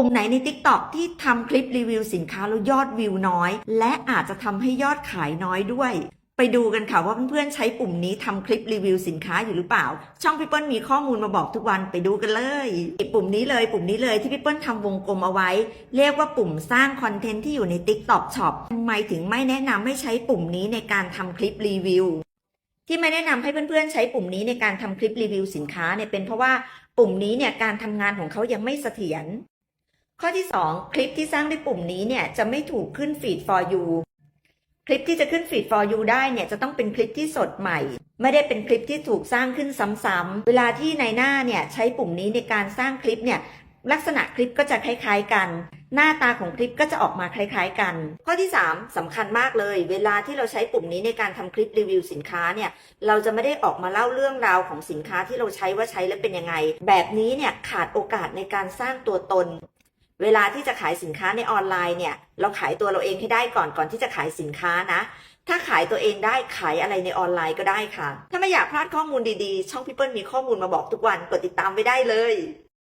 ปุ่มไหนใน TikTok ที่ทำคลิปรีวิวสินค้าแล้วยอดวิวน้อย และอาจจะทำให้ยอดขายน้อยด้วย ไปดูกันค่ะว่าเพื่อนๆใช้ปุ่มนี้ทำคลิปรีวิวสินค้าอยู่หรือเปล่า ช่องพี่เปิ้ลมีข้อมูลมาบอกทุกวันไปดูกันเลยปุ่มนี้เลยปุ่มนี้เลยที่พี่เปิ้ลทำวงกลมเอาไว้ เรียกว่าปุ่มสร้างคอนเทนต์ที่อยู่ใน TikTok Shop ทำไมถึงไม่แนะนำให้ใช้ปุ่มนี้ในการทำคลิปรีวิวที่ไม่แนะนำให้เพื่อนๆใช้ปุ่มนี้ในการทำคลิปรีวิวสินค้าเนี่ยเป็นเพราะว่าปุ่มนี้เนี่ยการทำงานของเขายังไม่เสถียร ข้อที่ 2 คลิปที่สร้างด้วยปุ่มนี้เนี่ยจะไม่ถูกขึ้นฟีด for you คลิปที่จะขึ้นฟีด for you ได้เนี่ยจะต้องเป็นคลิปที่สดใหม่ ไม่ได้เป็นคลิปที่ถูกสร้างขึ้นซ้ำๆเวลาที่ในหน้าเนี่ยใช้ปุ่มนี้ในการสร้างคลิปเนี่ยลักษณะคลิปก็จะคล้ายๆกัน หน้าตาของคลิปก็จะออกมาคล้ายๆกัน ข้อที่ 3สำคัญมากเลย เวลาที่เราใช้ปุ่มนี้ในการทำคลิปรีวิวสินค้าเนี่ย เราจะไม่ได้ออกมาเล่าเรื่องราวของสินค้าที่เราใช้ว่าใช้แล้วเป็นยังไง แบบนี้เนี่ยขาดโอกาสในการสร้างตัวตน เวลาที่จะขายสินค้าในออนไลน์เนี่ย เราขายตัวเราเองให้ได้ก่อนก่อนที่จะขายสินค้านะ ถ้าขายตัวเองได้ขายอะไรในออนไลน์ก็ได้ค่ะ ถ้าไม่อยากพลาดข้อมูลดีๆ ช่องพี่เปิ้ลมีข้อมูลมาบอกทุกวันกดติดตามไว้ได้เลย